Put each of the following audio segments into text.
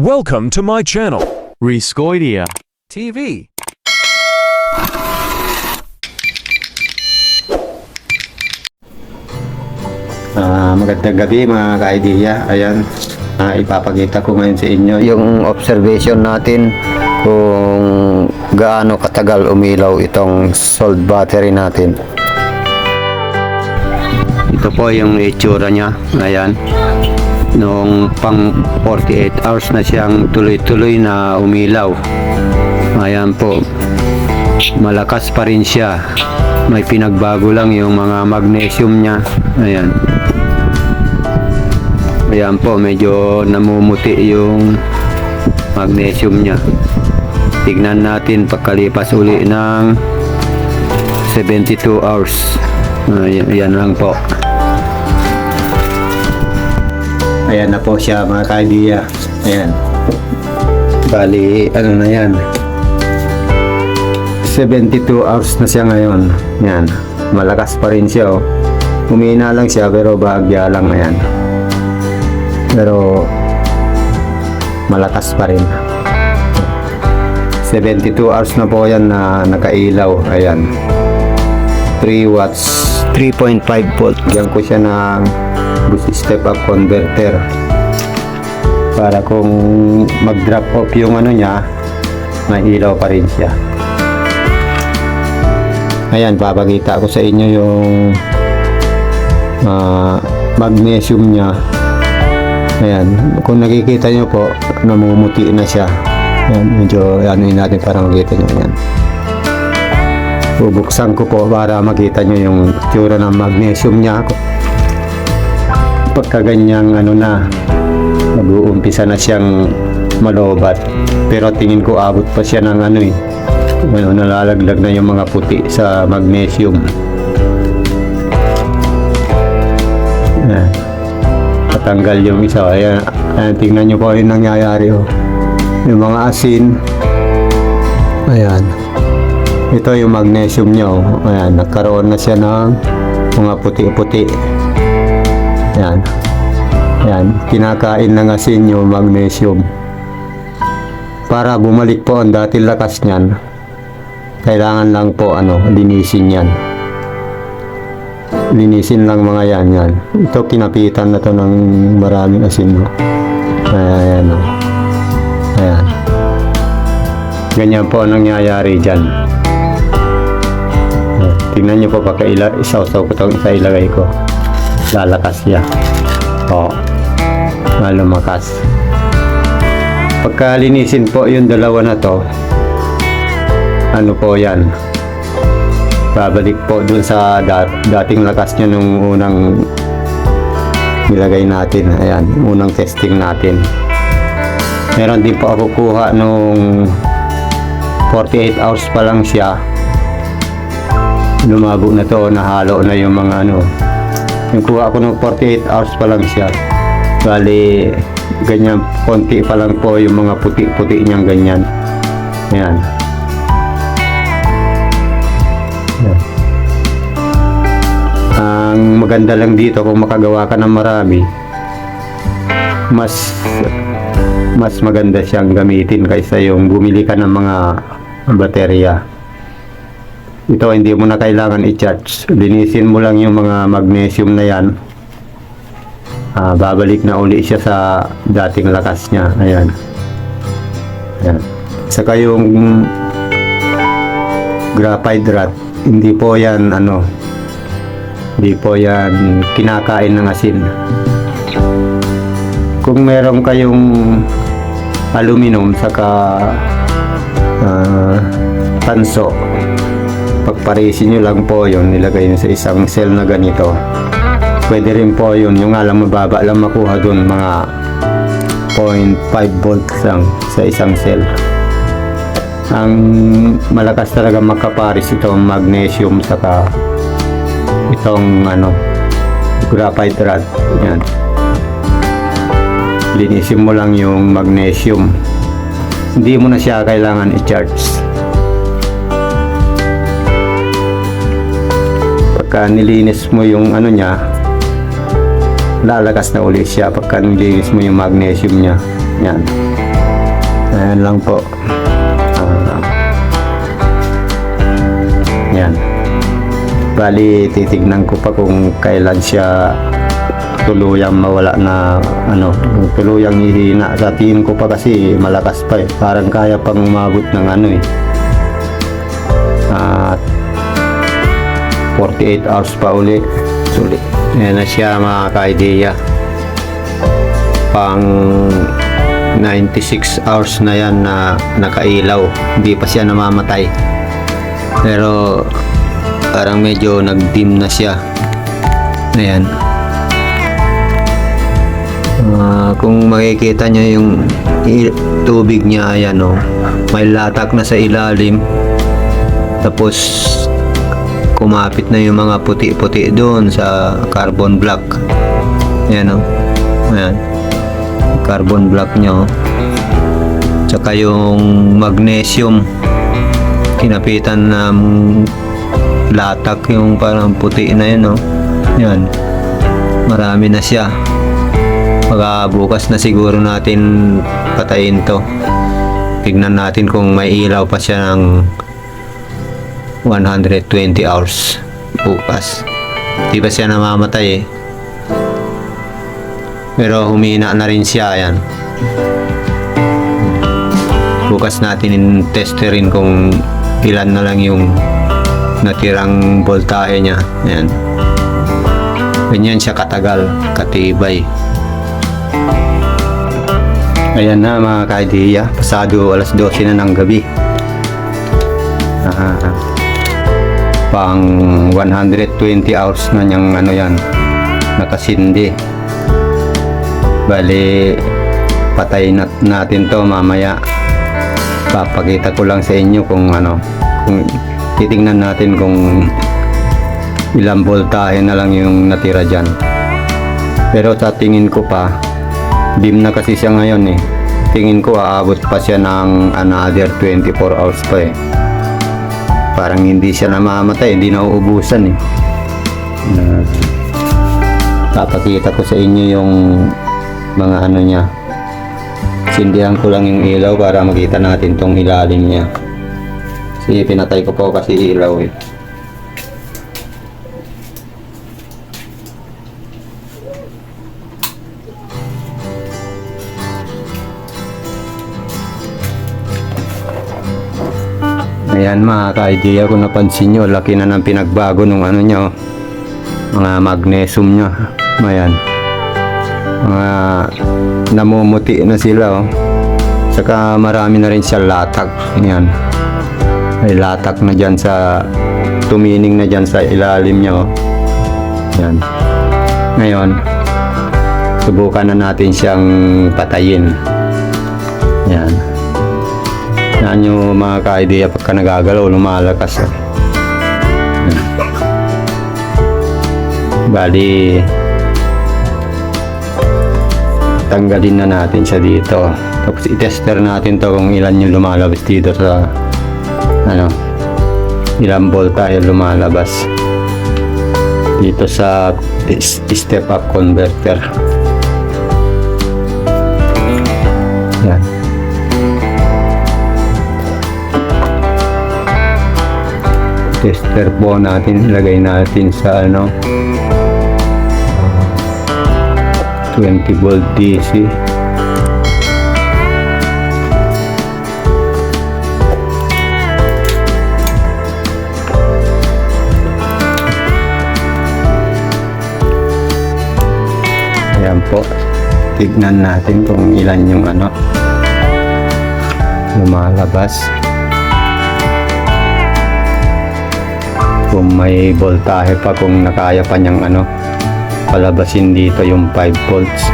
Welcome to my channel. Rescoidia. TV. Ah, magandang gabi mga ka-idea. Ayan, ah, ipapakita ko ngayon sa inyo yung observation natin kung gaano katagal umilaw itong salt battery natin. Ito po yung itsura niya. Ayan. Noong pang 48 hours na siyang tuloy-tuloy na umilaw. Ayan po. Malakas pa rin siya. May pinagbago lang yung mga magnesium niya. Ayan. Ayan po, medyo namumuti yung magnesium niya. Tignan natin pagkalipas uli ng 72 hours. Ayan, ayan lang po. Ayan na po siya mga ka-idea. Ayan. Bali, ano na yan. 72 hours na siya ngayon. Yan. Malakas pa rin siya. Oh. Humina lang siya pero bahagya lang. Ayan. Pero malakas pa rin. 72 hours na po yan na nakailaw. Ayan. 3 watts. 3.5 volt. Diyan ko siya ng boost step up converter. Para kung mag-drop off yung ano niya, may ilaw pa rin siya. Ayan, papakita ko sa inyo yung ah, magnesium niya. Ayan, kung nakikita nyo po, namumuti na siya. Ayan, medyo ano yun natin para makita nyo yan. Bubuksan ko po para makita nyo yung tsura ng magnesium niya. Pagka ganyang ano na, mag-uumpisa na siyang malobat. Pero tingin ko abot pa siya ng ano eh. Ano, nalalaglag na yung mga puti sa magnesium. Ayan. Patanggal yung isa. Ayan, ayan tingnan nyo po yung nangyayari. Oh. Yung mga asin. Ayan. Ito yung magnesium niya. Oh. Ayan, nagkaroon na siya ng mga puti-puti. Ayan. Ayan, kinakain ng asin yung magnesium. Para bumalik po ang dati lakas niyan, kailangan lang po ano, linisin yan. Linisin lang mga yan yan. Ito kinapitan na to ng maraming asin. No? Ayan, o. Ayan. Ganyan po ang nangyayari dyan. Tingnan nyo po pagka ila, isaw-saw ko itong isa ilagay ko. Lalakas siya. O. Malumakas. Pagka linisin po yung dalawa na to, ano po yan, babalik po dun sa dat dating lakas nyo nung unang nilagay natin. Ayan, unang testing natin. Meron din po ako kuha nung 48 hours pa lang siya. Lumabo na to, nahalo na yung mga ano. Yung kuha ko nung 48 hours pa lang siya. Bali, ganyan, konti pa lang po yung mga puti-puti niyang ganyan. Ayan. Ang maganda lang dito kung makagawa ka ng marami, mas mas maganda siyang gamitin kaysa yung bumili ka ng mga baterya. Ito hindi mo na kailangan i-charge. Linisin mo lang yung mga magnesium na yan. Ah, babalik na uli siya sa dating lakas niya. Ayan. Ayan. Saka yung graphite rod, hindi po yan ano, hindi po yan kinakain ng asin. Kung meron kayong aluminum saka ah, tanso, pagparisin nyo lang po yun, nilagay nyo sa isang cell na ganito. Pwede rin po yun, yung alam mababa lang makuha dun, mga 0.5 volts lang sa isang cell. Ang malakas talaga makaparis itong magnesium saka itong ano graphite rod. Yan. Linisin mo lang yung magnesium. Hindi mo na siya kailangan i-charge. Pagka nilinis mo yung ano niya, lalakas na ulit siya pagka nilinis mo yung magnesium niya. Yan. Ayan lang po. Ah, yan. Bali, titignan ko pa kung kailan siya tuluyang mawala na ano, tuluyang hihina. Sa tingin ko pa kasi malakas pa eh. Parang kaya pang umabot ng ano eh. At 48 hours pa uli. Sulit. Ayan na siya mga ka-idea. Pang 96 hours na yan na nakailaw. Hindi pa siya namamatay. Pero parang medyo nag-dim na siya. Ayan. Ah, kung makikita nyo yung tubig niya, ayan o. May latak na sa ilalim. Tapos kumapit na yung mga puti-puti doon sa carbon black. Ayan o. Ayan. Carbon black nyo. Tsaka yung magnesium. Kinapitan ng latak yung parang puti na yun o. Yan. Marami na siya. Baka bukas na siguro natin patayin to. Tignan natin kung may ilaw pa siya ng 120 hours bukas. Di ba siya namamatay eh. Pero humina na rin siya yan. Bukas natin testerin kung ilan na lang yung natirang voltahe niya. Ayan. Ganyan siya katagal, katibay. Ayan na mga ka-idea. Pasado alas 12 na ng gabi. Ah, pang 120 hours na niyang ano yan nakasindi. Bali patay na, natin to mamaya. Papakita ko lang sa inyo kung ano kung titingnan natin kung ilang voltahe na lang yung natira dyan. Pero sa tingin ko pa dim na kasi siya ngayon eh. Tingin ko aabot pa siya ng another 24 hours pa eh parang hindi siya namamatay, hindi nauubusan eh. Uh, papakita ko sa inyo yung mga ano niya. Sindihan ko lang yung ilaw para makita natin tong ilalim niya. Kasi pinatay ko po kasi ilaw eh. Mga ka-idea kung napansin nyo, laki na ng pinagbago nung ano nyo, mga magnesium nyo. Ayan. Mga namumuti na sila oh. Saka marami na rin siya latak. Ayan. May latak na dyan sa, tumining na dyan sa ilalim nyo. Ayan. Ngayon, subukan na natin siyang patayin. Ayan. Yan yung mga ka-idea pagka nagagalaw, lumalakas. Oh. Bali, tanggalin na natin siya dito. Tapos i-tester natin to kung ilan yung lumalabas dito sa ano, ilang voltahe lumalabas dito sa step up converter. Tester po natin ilagay natin sa ano 20 volt DC ayan po. Tignan natin kung ilan yung ano lumalabas kung may voltahe pa kung nakaya pa niyang ano palabasin dito yung 5 volts.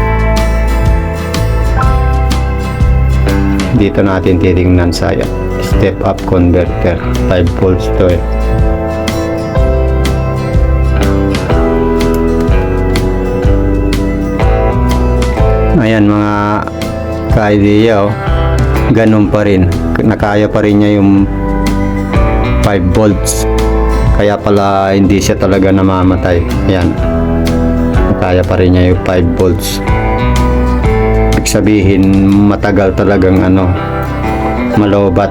Dito natin titingnan sa step up converter. 5 volts to eh ayan mga ka-idea oh. Ganun pa rin. Nakaya pa rin niya yung 5 volts kaya pala hindi siya talaga namamatay. Ayan. Kaya pa rin niya yung 5 volts. ibig sabihin matagal talagang ano, malobat.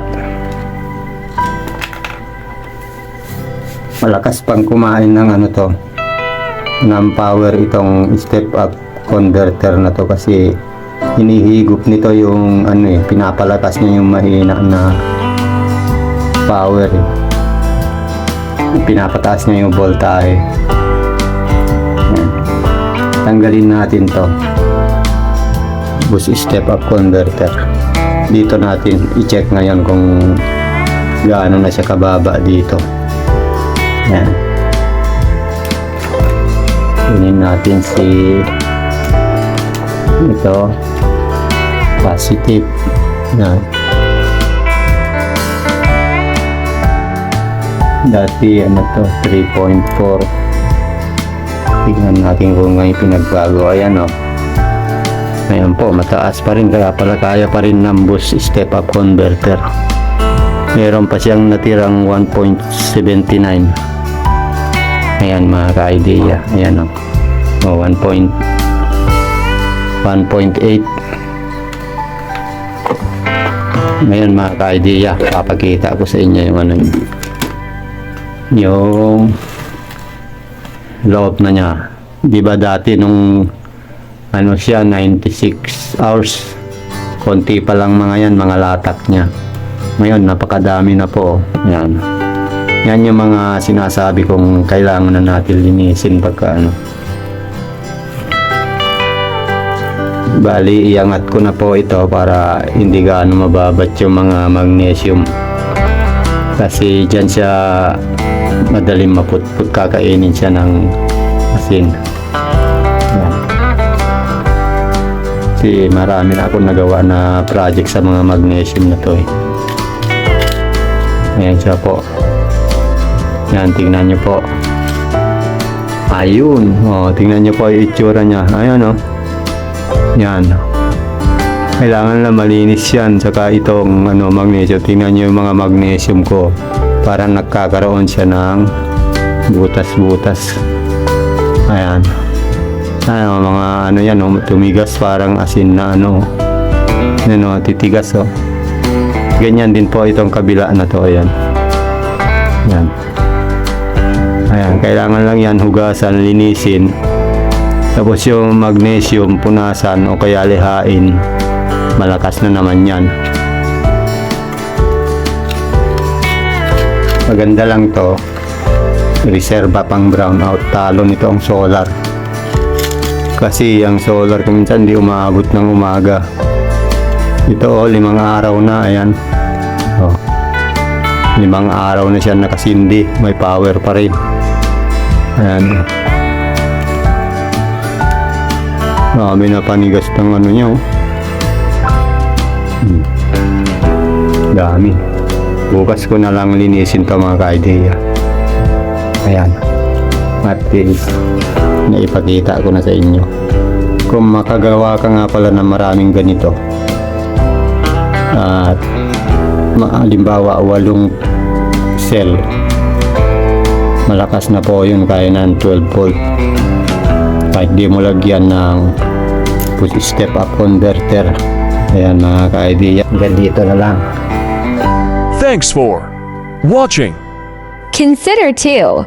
Malakas pang kumain ng ano to, ng power itong step up converter na to kasi hinihigop nito yung ano eh, pinapalakas niya yung mahina na power eh. Pinapataas niya yung voltahe. Yan. Tanggalin natin to. Boost step up converter. Dito natin i-check ngayon kung gaano na siya kababa dito. Yan. Kunin natin si ito positive na dati ano to 3.4 tignan natin kung ngayon pinagbago. Ayan o ngayon po mataas pa rin. Kaya pala kaya pa rin ng boost step up converter. Meron pa siyang natirang 1.79 ayan mga ka-idea. Ayan o oh, 1. 1.8 ngayon mga ka-idea. Papakita ko sa inyo yung ano yung loob na niya. Di ba dati nung ano siya 96 hours konti pa lang mga yan mga latak niya. Ngayon napakadami na po. Yan. Yan yung mga sinasabi kong kailangan na natin linisin pagka ano. Bali, iangat ko na po ito para hindi gaano mababat yung mga magnesium. Kasi dyan siya madaling maputput kakainin siya ng asin. Yan. Kasi marami na akong nagawa na project sa mga magnesium na to eh. Ayan siya po. Yan, tingnan nyo po. Ayun. Oh, tingnan nyo po yung itsura niya. Ayan oh. Yan. Kailangan na malinis yan. Saka itong ano, magnesium. Tingnan nyo yung mga magnesium ko. Parang nagkakaroon siya ng butas-butas. Ayan. Ano, mga ano yan, oh, tumigas parang asin na ano. Ano, titigas oh. Ganyan din po itong kabila na to. Ayan. Ayan. Ayan, kailangan lang yan hugasan, linisin. Tapos yung magnesium, punasan o kaya lihain, malakas na naman yan. Maganda lang to. Reserva pang brownout. Talo nito ang solar. Kasi ang solar kung minsan di umaabot ng umaga. Ito oh, limang araw na. Ayan. Oh. Limang araw na siya nakasindi. May power pa rin. Ayan. Marami na panigas ng ano niya oh. Hmm. Dami. Bukas ko na lang linisin to mga ka-idea. Ayan. At least, naipakita ko na sa inyo. Kung makagawa ka nga pala ng maraming ganito, at maalimbawa walong cell, malakas na po yun kaya ng 12 volt. Kahit di mo lagyan ng push step up converter. Ayan mga ka-idea. Hanggang dito na lang. Thanks for watching. Consider too